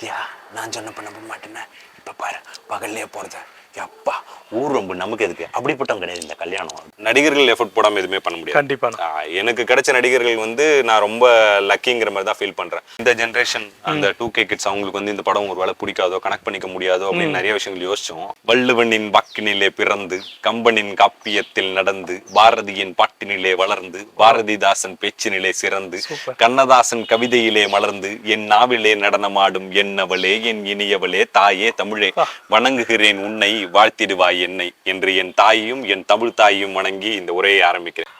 பாத்தியா? நான் சொன்ன பண்ண மாட்டேன்னா. இப்போ பாரு பகல்லையே போகிறத அப்பா ஊர் ரொம்ப நமக்கு எதுக்கு? அப்படிப்பட்டவங்க கிடையாது இந்த கல்யாணம். நடிகர்கள் எஃபோர்ட் போடாம எதுவுமே பண்ண முடியாது. கண்டிப்பா. ஆஹ் எனக்கு கிடைச்ச நடிகர்கள் வந்து நான் ரொம்ப லக்கிங்கிற மாதிரி தான் ஃபீல் பண்றேன். இந்த ஜென்ரேஷன் அந்த டூ கே கிட்ஸ் அவங்களுக்கு வந்து இந்த படம் ஒரு வேளை பிடிக்காதோ கனெக்ட் பண்ணிக்க முடியாதோ அப்படின்னு நிறைய விஷயங்கள் யோசிச்சோம். வள்ளுவனின் வாக்கினிலே பிறந்து கம்பனின் காப்பியத்தில் நடந்து பாரதியின் பாட்டினிலே வளர்ந்து பாரதிதாசன் பேச்சினிலே சிறந்து. கண்ணதாசன் கவிதையிலே மலர்ந்து என் நாவிலே நடனமாடும் என்னவளே என் இனியவளே தாயே தமிழே வணங்குகிறேன் உன்னை வாழ்த்திடுவாய் என்னை என்று என் தாயும் என் தமிழ் தாயும் வணங்கி இந்த உரையை ஆரம்பிக்கிறேன்.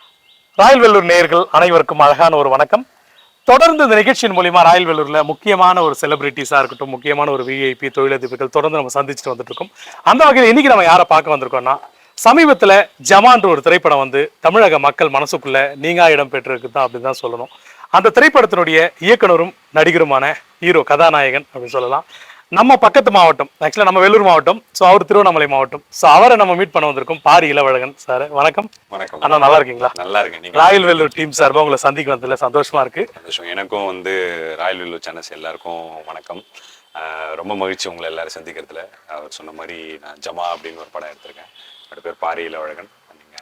ராயல் வெல்லூர் நேயர்கள் அனைவருக்கும் அழகான ஒரு வணக்கம். தொடர்ந்து இந்த நிகழ்ச்சியின் மூலியமா ராயல் வெல்லூர்ல முக்கியமான ஒரு செலிபிரிட்டிஸா இருக்கட்டும் முக்கியமான ஒரு விஐபி தொழிலதிபர்கள் தொடர்ந்து நம்ம சந்திச்சுட்டு வந்துட்டு இருக்கோம் அந்த வகையில் இன்னைக்கு நம்ம யாரை பார்க்க வந்திருக்கோம்னா சமீபத்தில் ஜமான்ற ஒரு திரைப்படம் வந்து தமிழக மக்கள் மனசுக்குள்ள நீங்கா இடம் பெற்றிருக்கு தான் அப்படின்னு தான் சொல்லணும். அந்த திரைப்படத்தினுடைய இயக்குனரும் நடிகருமான ஹீரோ கதாநாயகன் அப்படின்னு சொல்லலாம். நம்ம பக்கத்து மாவட்டம் ஆக்சுவலாக நம்ம வேலூர் மாவட்டம் ஸோ அவர் திருவண்ணாமலை மாவட்டம். ஸோ அவரை நம்ம மீட் பண்ண வந்திருக்கோம். பாரி இளவழகன் சார் வணக்கம். வணக்கம். அண்ணா நல்லா இருக்கீங்களா? நல்லா இருக்கேன். ராயல் வெல்லூர் டீம் சார்பாக உங்களை சந்திக்க வந்ததுல சந்தோஷமா இருக்கு. சந்தோஷம். எனக்கும் வந்து ராயல் வெல்லூர் சேனல்ஸ் எல்லாருக்கும் வணக்கம். ரொம்ப மகிழ்ச்சி உங்களை எல்லாரும் சந்திக்கிறதுல. அவர் சொன்ன மாதிரி நான் ஜமா அப்படின்னு ஒரு படம் எடுத்திருக்கேன். என்னோட பேர் பாரியில அழகன் நீங்க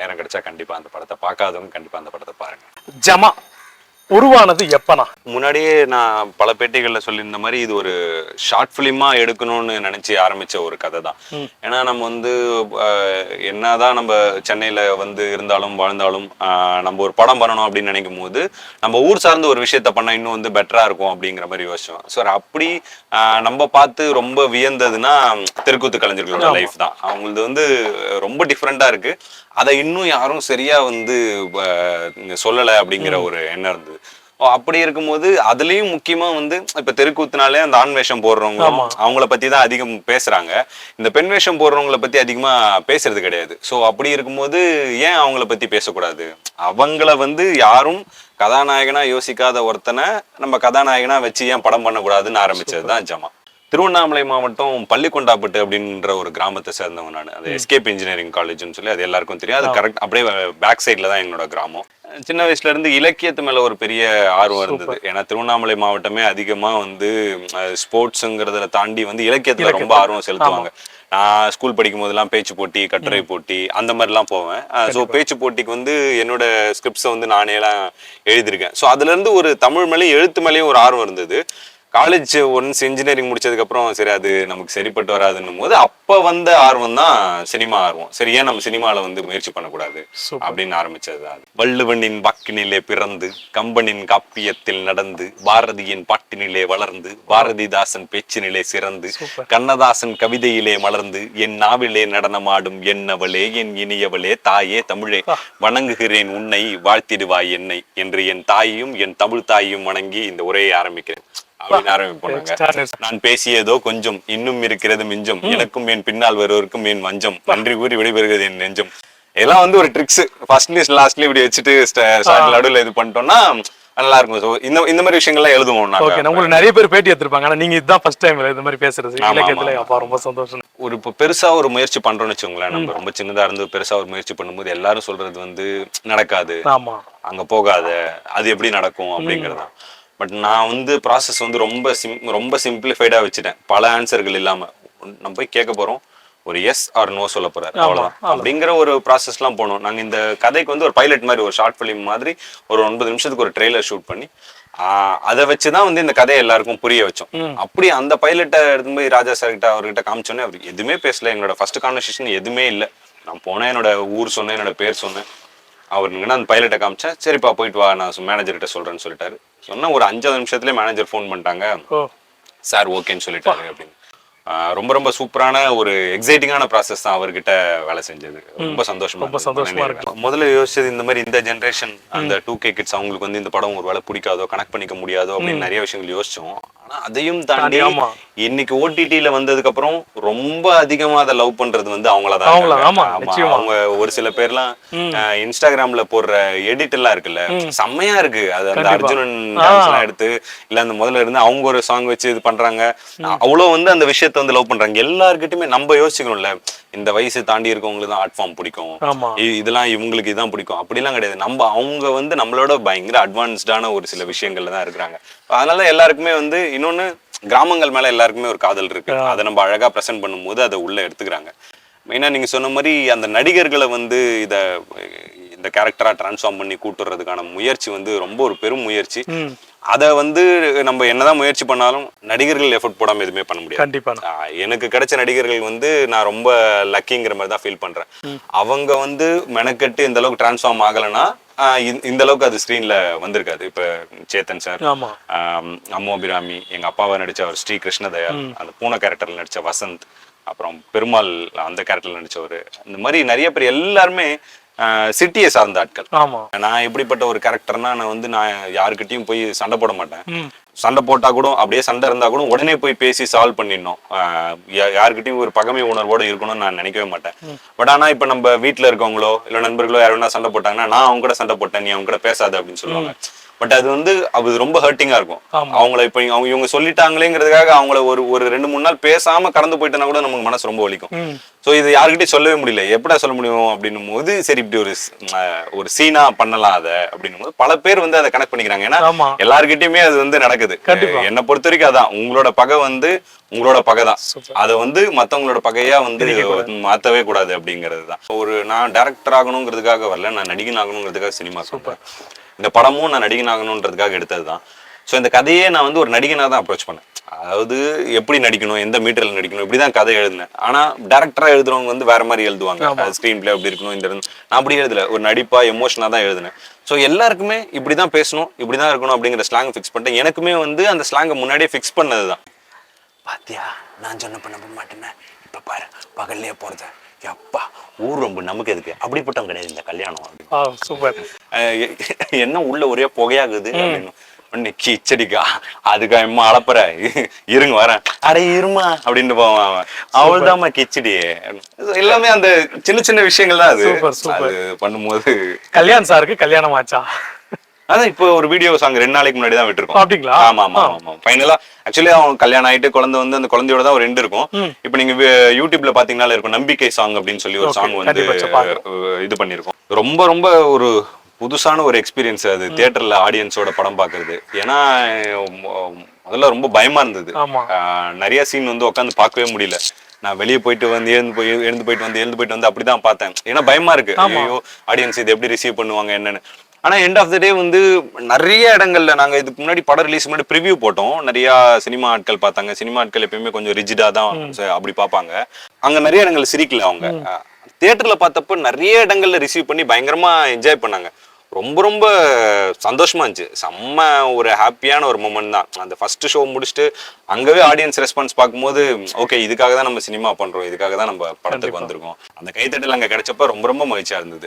நேரம் கிடைச்சா கண்டிப்பா அந்த படத்தை பார்க்காதவங்க கண்டிப்பா அந்த படத்தை பாருங்க. ஜமா. உருவானது எப்பனா? முன்னாடியே நான் பல பேட்டிகள்ல சொல்லியிருந்த மாதிரி இது ஒரு ஷார்ட் ஃபிலிமா எடுக்கணும்னு நினைச்சு ஆரம்பிச்ச ஒரு கதை தான். ஏன்னா நம்ம வந்து என்னதான் நம்ம சென்னையில வந்து இருந்தாலும் வாழ்ந்தாலும் நம்ம ஒரு படம் பண்ணணும் அப்படின்னு நினைக்கும் போது நம்ம ஊர் சார்ந்த ஒரு விஷயத்த பண்ணா இன்னும் வந்து பெட்டரா இருக்கும் அப்படிங்கிற மாதிரி யோசிச்சோம். ஸோ அப்படி ஆஹ், நம்ம பார்த்து ரொம்ப வியந்ததுன்னா தெருக்கூத்து கலைஞர்களோட லைஃப் தான். அவங்களது வந்து ரொம்ப டிஃப்ரெண்டா இருக்கு. அதை இன்னும் யாரும் சரியா வந்து சொல்லலை அப்படிங்கிற ஒரு எண்ணம் இருந்தது. அப்படி இருக்கும்போது அதுலயும் முக்கியமா வந்து இப்ப தெருக்கூத்துனாலே அந்த ஆண் வேஷம் போடுறவங்க அவங்கள பத்தி தான் அதிகம் பேசுறாங்க. இந்த பெண் வேஷம் போடுறவங்கள பத்தி அதிகமா பேசுறது கிடையாது. சோ அப்படி இருக்கும்போது ஏன் அவங்கள பத்தி பேசக்கூடாது? அவங்கள வந்து யாரும் கதாநாயகனா யோசிக்காத ஒருத்தனை நம்ம கதாநாயகனா வச்சு ஏன் படம் பண்ணக்கூடாதுன்னு ஆரம்பிச்சது தான் ஜமா. திருவண்ணாமலை மாவட்டம் பள்ளிக்கொண்டாப்பட்டு அப்படின்ற ஒரு கிராமத்தை சேர்ந்தவன் நான். அது எஸ்கேப் இன்ஜினியரிங் காலேஜ்னு சொல்லி அது எல்லாருக்கும் தெரியும். அது கரெக்ட் அப்படியே பேக் சைடில் தான் என்னோட கிராமம். சின்ன வயசுல இருந்து இலக்கியத்து மேல ஒரு பெரிய ஆர்வம் இருந்தது. ஏன்னா திருவண்ணாமலை மாவட்டமே அதிகமா வந்து ஸ்போர்ட்ஸுங்கிறத தாண்டி வந்து இலக்கியத்துல ரொம்ப ஆர்வம் செலுத்துவாங்க. நான் ஸ்கூல் படிக்கும் போதெல்லாம் பேச்சு போட்டி கட்டுரை போட்டி அந்த மாதிரிலாம் போவேன். ஸோ பேச்சு போட்டிக்கு வந்து என்னோட ஸ்கிரிப்ட்ஸை வந்து நானே எல்லாம் எழுதியிருக்கேன். ஸோ அதுல இருந்து ஒரு தமிழ் மேலேயும் எழுத்து மேலேயும் ஒரு ஆர்வம் இருந்தது. காலேஜ் ஒன்ஸ் இன்ஜினியரிங் முடிச்சதுக்கு அப்புறம் சரி அது நமக்கு சரிப்பட்டு வராதுன்னும் போது அப்ப வந்த ஆர்வம் தான் சினிமா ஆர்வம் சரி ஏன் நம்ம சினிமால வந்து முயற்சி பண்ணக்கூடாது. அப்படின்னு ஆரம்பிச்சது தான். வள்ளுவனின் வாக்கினிலே பிறந்து கம்பனின் காப்பியத்தில் நடந்து பாரதியின் பாட்டினிலே வளர்ந்து பாரதிதாசன் பேச்சினிலே சிறந்து. கண்ணதாசன் கவிதையிலே மலர்ந்து என் நாவிலே நடனமாடும் என்னவளே என் இனியவளே தாயே தமிழே வணங்குகிறேன் உன்னை வாழ்த்திடுவாய் என்னை என்று என் தாயையும் என் தமிழ் தாயையும் வணங்கி இந்த உரையை ஆரம்பிக்கிறேன் அப்படின்னு ஆரம்பிப்போம் நாங்க. நான் பேசியதோ கொஞ்சம் இன்னும் இருக்கிறது மிஞ்சம். எனக்கும் என் பின்னால் வருவருக்கும் என் வஞ்சம் நன்றி கூறி விடைபெறுகிறது என் நெஞ்சம். இதெல்லாம் வந்து ஒரு ட்ரிக்ஸ் ஃபர்ஸ்ட் லிஸ்ட் லாஸ்ட்லி இப்படி வச்சுட்டு நடுவில் இது பண்ணிட்டோம்னா நல்லா இருக்கும். So, இந்த இந்த மாதிரி விஷயங்கள்லாம் எழுதுவோம் ஓகே உங்களுக்கு நிறைய பேர் பேட்டி எடுத்திருப்பாங்க. ஆனா நீங்க இதுதான் ஃபர்ஸ்ட் டைம் இந்த மாதிரி பேசுறது. இலக்கியத்துல. அப்பா ரொம்ப சந்தோஷம். ஒரு இப்போ பெருசா ஒரு முயற்சி பண்றோம்னு வச்சுக்கோங்களேன். நம்ம ரொம்ப சின்னதா இருந்து பெருசா ஒரு முயற்சி பண்ணும்போது எல்லாரும் சொல்றது வந்து நடக்காது. ஆமா. அங்க போகாத. அது எப்படி நடக்கும் அப்படிங்கிறது பட் நான் வந்து ப்ராசஸ் வந்து ரொம்ப சிம் ரொம்ப சிம்பிளிஃபைடா வச்சுட்டேன். பல ஆன்சர்கள் இல்லாம. நம்ம போய் கேட்க போறோம். ஒரு எஸ் ஆர் நோ சொல்ல போறாரு. அவ்வளவுதான். அப்படிங்கிற ஒரு ப்ராசஸ்லாம் போனோம். நாங்க இந்த கதைக்கு வந்து ஒரு பைலட் மாதிரி ஒரு ஷார்ட் ஃபிலிம் மாதிரி ஒரு ஒன்பது நிமிஷத்துக்கு ஒரு ட்ரெய்லர் ஷூட் பண்ணி அதை வச்சுதான் வந்து இந்த கதையை எல்லாருக்கும் புரிய வச்சோம். அப்படி அந்த பைலட்டை எடுத்து போய் ராஜா சார் கிட்ட அவர்கிட்ட காமிச்சோன்னே அவர் எதுவுமே பேசல. எங்களோட ஃபர்ஸ்ட் கான்வர்சேஷன் எதுவுமே இல்லை. நான் போனேன் என்னோட ஊர் சொன்னேன் என்னோட பேர் சொன்னேன். அவருங்கன்னா அந்த பைலட்டை காமிச்சேன் சரிப்பா போயிட்டு வா நான் மேனேஜர் கிட்ட சொல்றேன்னு சொல்லிட்டாரு. சொன்னா ஒரு அஞ்சாவது நிமிஷத்துல மேனேஜர் ஃபோன் பண்ணிட்டாங்க. சார் ஓகேன்னு சொல்லிட்டாரு அப்படின்னு. ரொம்ப ரொம்ப சூப்பரான ஒரு எக்ஸைட்டிங்கான ப்ராசஸ் தான் அவர்கிட்ட வேலை செஞ்சது. ரொம்ப சந்தோஷமா ரொம்ப. சந்தோஷமா முதல்ல முதல்ல யோசிச்சது இந்த மாதிரி இந்த ஜென்ரேஷன் அந்த டூ கே கிட்ஸ் அவங்களுக்கு வந்து இந்த படம் ஒரு வேலை பிடிக்காதோ கனெக்ட் பண்ணிக்க முடியாதோ அப்படின்னு நிறைய விஷயங்கள் யோசிச்சோம். ஆனா அதையும் தாண்டி. இன்னைக்கு ஓடிடில வந்ததுக்கு அப்புறம் ரொம்ப அதிகமா அதை லவ் பண்றது வந்து அவங்கள தான் அவங்கள, இருக்காங்க. ஆமா, ஆமா, நிச்சயமா. அவங்க ஒரு சில பேர்லாம் இன்ஸ்டாகிராம்ல போடுற எடிட் எல்லாம் இருக்குல்ல செம்மையா இருக்கு. அது அந்த. அர்ஜுனன் எடுத்து இல்ல அந்த முதல்ல இருந்து அவங்க ஒரு சாங் வச்சு இது பண்றாங்க. அவ்வளவு வந்து அந்த விஷயத்த வந்து லவ் பண்றாங்க. எல்லார்கிட்டயுமே நம்ம யோசிக்கணும்ல. இந்த வயசு தாண்டி இருக்கவங்களுக்கு தான் ஆர்ட் ஃபார்ம் பிடிக்கும். இதெல்லாம் இவங்களுக்கு இதான் பிடிக்கும். அப்படிலாம் கிடையாது. நம்ம அவங்க வந்து நம்மளோட பயங்கர அட்வான்ஸ்டான ஒரு சில விஷயங்கள்ல தான் இருக்கிறாங்க. அதனால எல்லாருக்குமே வந்து இன்னொன்னு கிராமங்கள் மேல எல்லாருக்குமே ஒரு காதல் இருக்கு. அதை நம்ம அழகா ப்ரெசென்ட் பண்ணும்போது அதை உள்ள எடுத்துக்கிறாங்க. மெயினா நீங்க சொன்ன மாதிரி அந்த நடிகர்களை வந்து இத இந்த கேரக்டரா டிரான்ஸ்ஃபார்ம் பண்ணி கூட்டுறதுக்கான முயற்சி வந்து ரொம்ப ஒரு பெரும் முயற்சி. அதை வந்து நம்ம என்னதான் முயற்சி பண்ணாலும் நடிகர்கள் எஃபோர்ட் போடாம எதுவுமே பண்ண முடியாது. கண்டிப்பா. எனக்கு கிடைச்ச நடிகர்கள் வந்து நான் ரொம்ப லக்கிங்கிற மாதிரி தான் ஃபீல் பண்றேன். அவங்க வந்து மெனக்கெட்டு இந்த அளவுக்கு டிரான்ஸ்ஃபார்ம் ஆகலைன்னா இந்த- அளவுக்கு அது ஸ்க்ரீன்ல வந்திருக்காது. இப்ப சேத்தன் சார் அம்மு அபிராமி எங்க அப்பாவை நடிச்ச அவர் ஸ்ரீ கிருஷ்ணதயாள் அந்த பூனை கேரக்டர்ல நடிச்ச வசந்த் அப்புறம் பெருமாள் அந்த கேரக்டர்ல நடிச்சவர். இந்த மாதிரி நிறைய பேர் எல்லாருமே சிட்டியை சார்ந்த ஆட்கள். நான் எப்படிப்பட்ட ஒரு கேரக்டர்னா நான் வந்து நான் யாருக்கிட்டையும் போய் சண்டை போட மாட்டேன். சண்டை போட்டா கூட அப்படியே சண்டை இருந்தா கூட உடனே போய் பேசி சால்வ் பண்ணிடணும். யாருக்கிட்டையும் ஒரு பகமை உணர்வோட இருக்கணும்னு நான் நினைக்கவே மாட்டேன். பட் ஆனா இப்ப நம்ம வீட்ல இருக்கவங்களோ இல்ல நண்பர்களோ யாரும் வேணா சண்டை போட்டாங்கன்னா நான் அவங்க கூட சண்டை போட்டேன் நீ அவங்க கூட பேசாத அப்படின்னு சொல்லுவாங்க. பட் அது வந்து அது ரொம்ப ஹர்ட்டிங்கா இருக்கும். அவங்கள இப்ப அவங்க இவங்க சொல்லிட்டாங்களேங்கிறதுக்காக அவங்கள ஒரு ஒரு ரெண்டு மூணு நாள் பேசாம கடந்து போயிட்டனா கூட நமக்கு மனசு ரொம்ப வலிக்கும். ஸோ இது யாருக்கிட்டையும் சொல்லவே முடியல. எப்படா சொல்ல முடியும்? அப்படின்னும் போது சரி இப்படி ஒரு ஒரு சீனா பண்ணலாம் அதை அப்படின்னும் போது பல பேர் வந்து அதை கனெக்ட் பண்ணிக்கிறாங்க. ஏன்னா ஆமா. எல்லார்கிட்டயுமே அது வந்து நடக்குது. என்னை பொறுத்த வரைக்கும் அதான். உங்களோட பகை வந்து உங்களோட பகை தான். அதை வந்து மத்தவங்களோட பகையா வந்து மாத்தவே கூடாது அப்படிங்கிறது தான். ஒரு நான் டேரக்டர் ஆகணுங்கிறதுக்காக வரல. நான் நடிகன் ஆகணுங்கிறதுக்காக சினிமா சொல்றேன். இந்த படமும் நான் நடிகன் ஆகணுன்றதுக்காக எடுத்தது தான் ஸோ இந்த கதையே நான் வந்து ஒரு நடிகனாக தான் அப்ரோச் பண்ணேன். அதாவது எப்படி நடிக்கணும் எந்த மீட்டரில் நடிக்கணும் இப்படி தான் கதை எழுதினேன். ஆனால் டேரக்டராக எழுதுறவங்க வந்து வேற மாதிரி எழுதுவாங்க. ஸ்க்ரீன் பிளே அப்படி இருக்கணும் இந்த நான் அப்படி எழுதல. ஒரு நடிப்பா எமோஷனாக தான் எழுதினேன். ஸோ எல்லாருக்குமே இப்படி தான் பேசணும் இப்படி தான் இருக்கணும் அப்படிங்கிற ஸ்லாங் ஃபிக்ஸ் பண்ணிட்டேன். எனக்குமே வந்து அந்த ஸ்லாங்கை முன்னாடியே ஃபிக்ஸ் பண்ணது தான் பாத்தியா? நான் சொன்ன பண்ண மாட்டேனே இப்போ பாரு பகல்லையே போறது. எப்பா ஊர் ரொம்ப நமக்கு எதுக்கு? அப்படிப்பட்டவங்க கிடையாது இந்த கல்யாணம். சூப்பர். என்ன உள்ள ஒரே புகையாகுது அப்படின்னு. உடனே கிச்சடிக்கா அதுக்கா அம்மா அளப்புற இருங்க வரேன். அட இருமா அப்படின்னு போவான் அவன். அவள்தாம்மா கிச்சடி. எல்லாமே அந்த சின்ன சின்ன விஷயங்கள் தான். அது பண்ணும்போது. கல்யாண் சாருக்கு கல்யாணம் ஆச்சா? அதான் இப்போ ஒரு வீடியோ சாங் ரெண்டு நாளைக்கு முன்னாடி தான் விட்டுருக்கோம். அப்படிங்களா? ஆமா ஆமா ஆமா ஃபைனலா ஆக்சுவலி அவன் கல்யாணம் ஆயிட்டு குழந்தை வந்து அந்த குழந்தையோட தான் ஒரு ரெண்டு இருக்கும். இப்போ நீங்க யூடியூப்ல பாத்தீங்கன்னால இருக்கும் நம்பிக்கை சாங் அப்படின்னு சொல்லி ஒரு சாங் வந்து இது பண்ணிருக்கோம். ரொம்ப ரொம்ப ஒரு புதுசான ஒரு எக்ஸ்பீரியன்ஸ் அது தியேட்டர்ல ஆடியன்ஸோட படம் பாக்குறது. ஏன்னா முதல்ல ரொம்ப பயமா இருந்தது. நிறைய சீன் வந்து உட்காந்து பார்க்கவே முடியல. நான் வெளியே போயிட்டு வந்து எழுந்து போய் எழுந்து போயிட்டு வந்து எழுந்து போயிட்டு வந்து அப்படிதான் பார்த்தேன். ஏன்னா பயமா இருக்கு. ஐயோ ஆடியன்ஸ் இது எப்படி ரிசீவ் பண்ணுவாங்க என்னன்னு. ஆனா எண்ட் ஆஃப் த டே வந்து நிறைய இடங்கள்ல நாங்க இதுக்கு முன்னாடி படம் ரிலீஸ் முன்னாடி ப்ரிவ்யூ போட்டோம். நிறைய சினிமா ஆட்கள் பார்த்தாங்க. சினிமா ஆட்கள் எப்பயுமே கொஞ்சம் ரிஜிடா தான் அப்படி பார்ப்பாங்க. அங்க நிறைய இடங்கள்ல சிரிக்கல அவங்க. தியேட்டர்ல பார்த்தப்ப நிறைய இடங்கள்ல ரிசீவ் பண்ணி பயங்கரமா என்ஜாய் பண்ணாங்க. ரொம்ப ரொம்ப சந்தோஷமா இருந்துச்சு. செம்ம ஒரு ஹாப்பியான ஒரு மூமெண்ட் தான். அந்த ஃபர்ஸ்ட் ஷோ முடிச்சுட்டு அங்கவே ஆடியன்ஸ் ரெஸ்பான்ஸ் பார்க்கும்போது ஓகே இதுக்காக தான் நம்ம சினிமா பண்றோம். இதுக்காக தான் நம்ம படத்துக்கு வந்திருக்கோம். அந்த கைத்தட்டல் அங்க கிடைச்சப்ப ரொம்ப ரொம்ப மகிழ்ச்சியா இருந்தது.